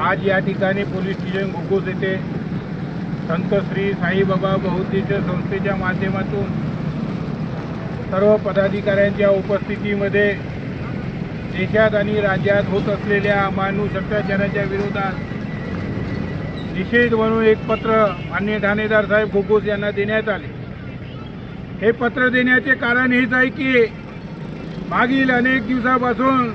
आज या ठिकाणी पोलीस स्टेशन घुग्गुस येथे संत श्री साईबाबा बहुद्देशीय संस्थेच्या माध्यमातून सर्व पदाधिकाऱ्यांच्या उपस्थितीमध्ये देशात आणि राज्यात होत असलेल्या मानू अत्याचाराच्या विरोधात निषेध म्हणून एक पत्र मान्य ठाणेदार साहेब घुग्गुस यांना देण्यात आले. हे पत्र देण्याचे कारण हेच आहे की मागील अनेक दिवसापासून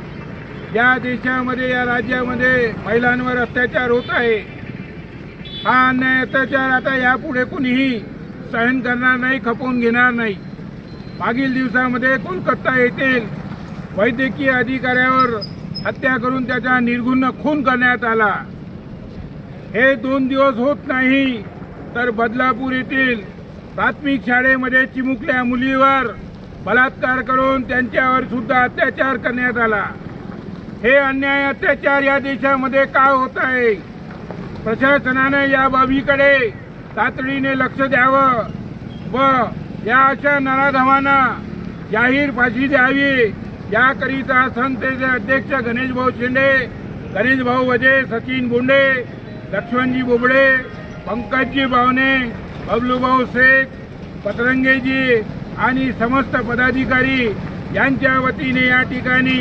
या देशामध्ये या राज्यामध्ये महिलांवर अत्याचार होत आहे. हा अन्याय अत्याचार आता यापुढे कुणीही सहन करणार नाही खपवून घेणार नाही. मागील दिवसामध्ये कोलकाता येथील वैद्यकीय अधिकाऱ्यावर हत्या करून त्याचा निर्गुण खून करण्यात आला. हे दोन दिवस होत नाही तर बदलापूर येथील प्राथमिक शाळेमध्ये चिमुकल्या मुलीवर बलात्कार करून त्यांच्यावर सुद्धा अत्याचार करण्यात आला. हे अन्याय अत्याचार या देशामध्ये का होत आहे? प्रशासनाने या बाबीकडे तातडीने लक्ष द्यावं व या अशा नराधमांना जाहीर फाशी द्यावी. याकरिता संस्थेचे अध्यक्ष गणेशभाऊ शिंदे गणेशभाऊ वजे सचिन बोंडे लक्ष्मणजी बोबडे पंकजजी भावने बबलूभाऊ शेख पतरंगेजी आणि समस्त पदाधिकारी यांच्या वतीने या ठिकाणी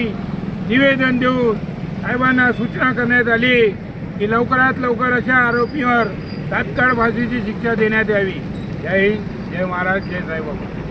निवेदन देऊन साहेबांना सूचना करण्यात आली की लवकरात लवकर अशा आरोपीवर तात्काळ फाशीची शिक्षा देण्यात यावी. जय हिंद जय महाराज जय साईबाबा.